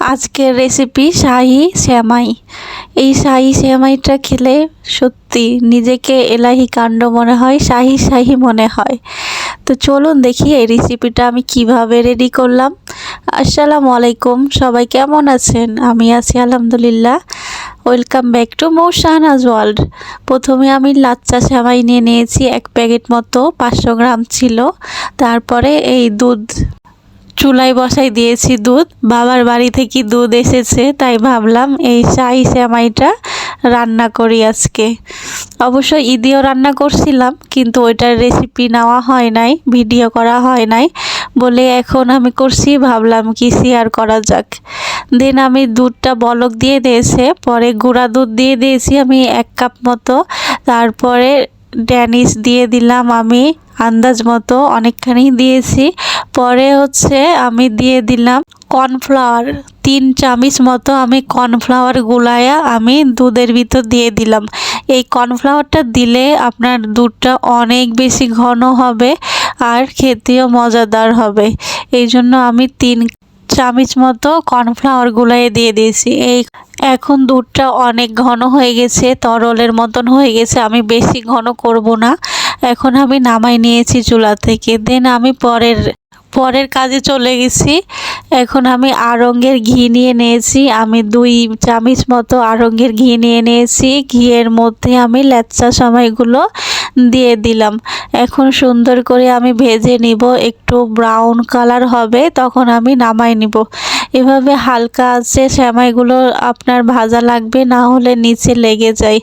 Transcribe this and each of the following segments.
আজকের রেসিপি শাহি শ্যামাই। এই শাহি শ্যামাইটা খেলে সত্যি নিজেকে এলাহি কাণ্ড মনে হয়, শাহি শাহি মনে হয়। তো চলুন দেখি এই রেসিপিটা আমি কীভাবে রেডি করলাম। আসসালামু আলাইকুম, সবাই কেমন আছেন? আমি আছি আলহামদুলিল্লাহ। Welcome back to Mou Shahnaz world প্রথমে আমি লাচ্চা সেমাই নিয়ে নিয়েছি, এক প্যাকেট মতো, পাঁচশো গ্রাম ছিল। তারপরে এই দুধ চুলায় বসাই দিয়েছি দুধ। বাবার বাড়ি থেকে দুধ এসেছে, তাই ভাবলাম এই শাহি সেমাইটা রান্না করি আজকে। অবশ্য ঈদেও রান্না করছিলাম, কিন্তু ওইটার রেসিপি নেওয়া হয় নাই ভিডিও করা হয় নাই বলে এখন আমি করছি, ভাবলাম কি শেয়ার করা যাক। দেন আমি দুধটা বলক দিয়ে দিয়েছে, পরে গুঁড়া দুধ দিয়ে দিয়েছি আমি এক কাপ মতো। তারপরে ড্যানিশ দিয়ে দিলাম আমি আন্দাজ মতো অনেকখানি দিয়েছি। পরে হচ্ছে আমি দিয়ে দিলাম কর্নফ্লাওয়ার। তিন চামচ মতো আমি কর্নফ্লাওয়ার গুলায়া আমি দুধের ভিতর দিয়ে দিলাম। এই কর্নফ্লাওয়ারটা দিলে আপনার দুধটা অনেক বেশি ঘন হবে আর খেতেও মজাদার হবে। এই জন্য আমি তিন চামচ মতো কর্নফ্লাওয়ার গুলাই দিয়ে দিয়েছি। এই এখন দুধটা অনেক ঘন হয়ে গেছে, তরলের মতন হয়ে গেছে, আমি বেশি ঘন করব না। এখন আমি নামাই নিয়েছি চুলা থেকে। দেন আমি পরের পরের কাজে চলে গেছি। এখন আমি আড়ঙ্গের ঘি নিয়ে নিয়েছি। আমি দুই চামিচ মতো আড়ঙ্গের ঘি নিয়ে নিয়েছি। ঘিয়ের মধ্যে আমি লেচ্চা সময়গুলো দিয়ে দিলাম। এখন সুন্দর করে আমি ভেজে নিব। একটু ব্রাউন কালার হবে, তখন আমি নামাই নিব। এভাবে হালকা আছে সেমাইগুলো আপনার ভাজা লাগবে, না হলে নিচে লেগে যায়।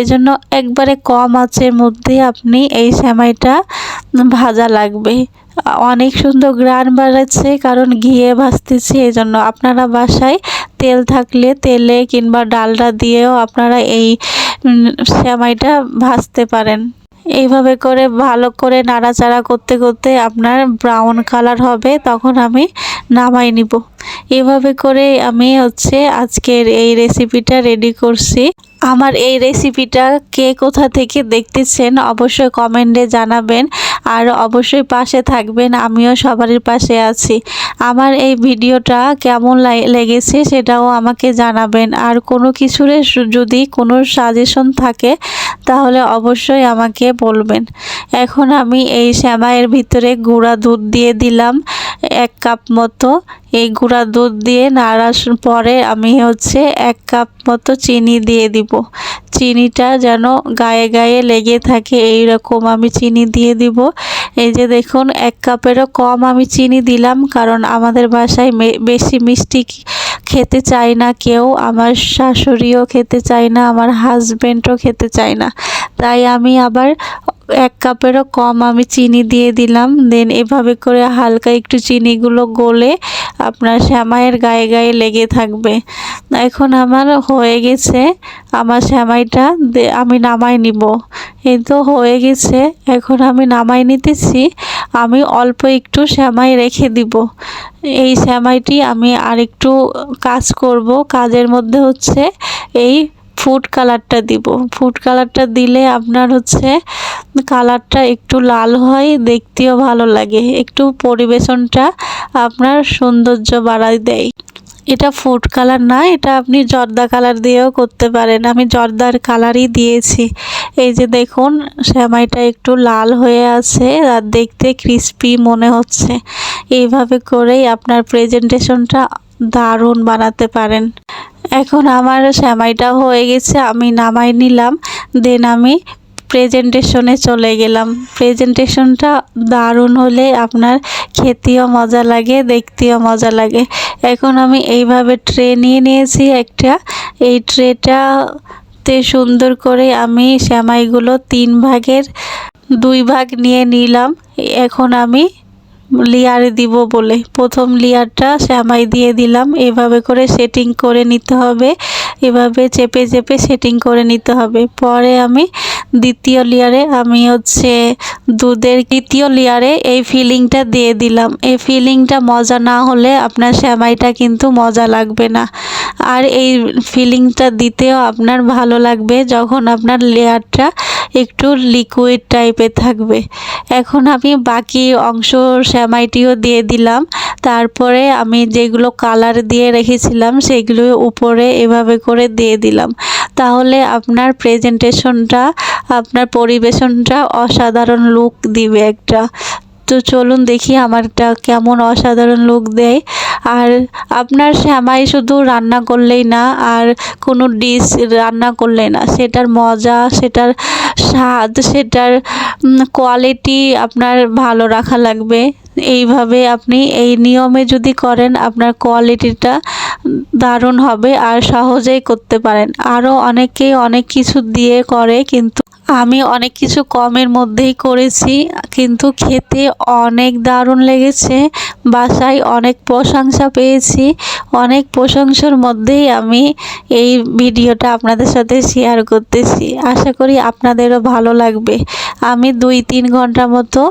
এজন্য একবারে কম আঁচের মধ্যে আপনি এই সেমাইটা ভাজা লাগবে। অনেক সুন্দর গ্রান বাড়াচ্ছে, কারণ ঘিয়ে ভাজতেছি এই জন্য আপনারা বাসায় তেল থাকলে তেলে কিংবা ডালডা দিয়েও আপনারা এই সেমাইটা ভাজতে পারেন। এইভাবে করে ভালো করে নাড়াচাড়া করতে করতে আপনার ব্রাউন কালার হবে, তখন আমি নামাই নিব। এভাবে করে আমি হচ্ছে আজকের এই রেসিপিটা রেডি করছি। আমার এই রেসিপিটা কে কোথা থেকে দেখতেছেন অবশ্যই কমেন্টে জানাবেন। আর অবশ্যই পাশে থাকবেন, আমিও সবারই পাশে আছি। আমার এই ভিডিওটা কেমন লেগেছে সেটাও আমাকে জানাবেন। আর কোনো কিছুরে যদি কোনো সাজেশন থাকে, তাহলে অবশ্যই আমাকে বলবেন। এখন আমি এই শ্যামাইয়ের ভিতরে গুঁড়া দুধ দিয়ে দিলাম, এক কাপ মতো। এই গুঁড়া দুধ দিয়ে নাড়ার পরে আমি হচ্ছে এক কাপ মতো চিনি দিয়ে দিব। চিনিটা যেন গায়ে গায়ে লেগে থাকে এই রকম আমি চিনি দিয়ে দিব। এই যে দেখুন, এক কাপেরও কম আমি চিনি দিলাম, কারণ আমাদের বাসায় বেশি মিষ্টি খেতে চায় না কেউ, আমার শাশুড়িও খেতে চায় না, আমার হাজব্যান্ডও খেতে চায় না। তাই আমি আবার এক কাপেরও কম আমি চিনি দিয়ে দিলাম। দেন এভাবে করে হালকা একটু চিনিগুলো গলে আপনার শ্যামাইয়ের গায়ে গায়ে লেগে থাকবে। এখন আমার হয়ে গেছে আমার শ্যামাইটা আমি নামাই নিব। এই তো হয়ে গেছে, এখন আমি নামাই নিতেছি, আমি অল্প একটু শ্যামাই রেখে দিব। এই শ্যামাইটি আমি আরেকটু কাজ করব। কাজের মধ্যে হচ্ছে এই ফুড কালারটা দিব। ফুড কালারটা দিলে আপনার হচ্ছে কালারটা একটু লাল হয়, দেখতেও ভালো লাগে। একটু পরিবেশনটা আপনার সৌন্দর্য বাড়াই দেয়। এটা ফুড কালার না, এটা আপনি জর্দা কালার দিয়েও করতে পারেন। আমি জর্দার কালারই দিয়েছি। এই যে দেখুন, শ্যামাইটা একটু লাল হয়ে আছে আর দেখতে ক্রিস্পি মনে হচ্ছে। এইভাবে করেই আপনার প্রেজেন্টেশনটা দারুণ বানাতে পারেন। এখন আমার শ্যামাইটা হয়ে গেছে, আমি নামাই নিলাম, দেন আমি প্রেজেন্টেশনে চলে গেলাম। প্রেজেন্টেশনটা দারুণ হলে আপনার খেতেও মজা লাগে, দেখতেও মজা লাগে। এখন আমি এইভাবে ট্রে নিয়ে নিয়েছি একটা। এই ট্রেটাতে সুন্দর করে আমি শ্যামাইগুলো তিন ভাগের দুই ভাগ নিয়ে নিলাম। এখন আমি লেয়ারে দিব বলে। প্রথম লেয়ারটা শ্যামাই দিয়ে দিলাম। এভাবে করে সেটিং করে নিতে হবে। এভাবে চেপে চেপে সেটিং করে নিতে হবে। পরে আমি দ্বিতীয় লেয়ারে আমি হচ্ছে দুধের তৃতীয় লেয়ারে এই ফিলিংটা দিয়ে দিলাম। এই ফিলিংটা মজা না হলে আপনার শ্যামাইটা কিন্তু মজা লাগবে না। আর এই ফিলিংটা দিতেও আপনার ভালো লাগবে যখন আপনার লেয়ারটা একটু লিকুইড টাইপের থাকবে। এখন আমি বাকি অংশ শ্যামাইটিও দিয়ে দিলাম। তারপরে আমি যেগুলো কালার দিয়ে রেখেছিলাম সেগুলো উপরে এভাবে করে দিয়ে দিলাম। তাহলে আপনার প্রেজেন্টেশনটা আপনার পরিবেশনটা অসাধারণ লুক দিবে একটা। তো চলুন দেখি আমারটা কেমন অসাধারণ লুক দেয়। আর আপনার শ্যামাই শুধু রান্না করলেই না, আর কোনো ডিশ রান্না করলেই না, সেটার মজা, সেটার স্বাদ, সেটার কোয়ালিটি আপনার ভালো রাখা লাগবে। এইভাবে আপনি এই নিয়মে যদি করেন, আপনার কোয়ালিটিটা দারুণ হবে আর সহজেই করতে পারেন। আরও অনেকেই অনেক কিছু দিয়ে করে, কিন্তু আমি অনেক কিছু কমের মধ্যেই করেছি, কিন্তু খেতে অনেক দারুণ লেগেছে, বাসায় অনেক প্রশংসা পেয়েছি, অনেক প্রশংসার মধ্যেই আমি এই ভিডিওটা আপনাদের সাথে শেয়ার করতেছি। আশা করি আপনাদেরও ভালো লাগবে। আমি দুই তিন ঘণ্টা মতো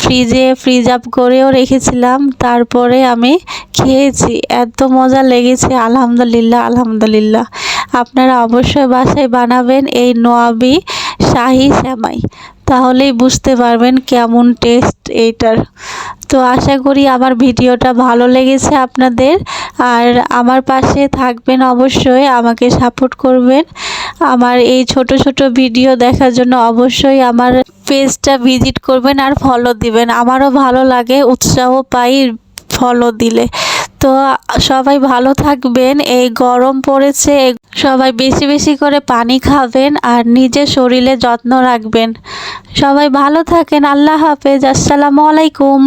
ফ্রিজে ফ্রিজ আপ করেও রেখেছিলাম, তারপরে আমি খেয়েছি। এত মজা লেগেছে, আলহামদুলিল্লাহ আলহামদুলিল্লাহ। আপনারা অবশ্যই বাসায় বানাবেন এই নোয়াবি শাহি শ্যামাই। তাহলেই বুঝতে পারবেন কেমন টেস্ট এইটার। তো আশা করি আমার ভিডিওটা ভালো লেগেছে আপনাদের। আর আমার পাশে থাকবেন অবশ্যই, আমাকে সাপোর্ট করবেন। আমার এই ছোট ছোট ভিডিও দেখার জন্য অবশ্যই আমার পেজটা ভিজিট করবেন আর ফলো দিবেন। আমারও ভালো লাগে, উৎসাহ পাই ফলো দিলে। তো সবাই ভালো থাকবেন, এই গরম পড়েছে সবাই বেশি বেশি করে পানি খাবেন আর নিজের শরীরে যত্ন রাখবেন। সবাই ভালো থাকেন, আল্লাহ হাফেজ, আসসালামু আলাইকুম।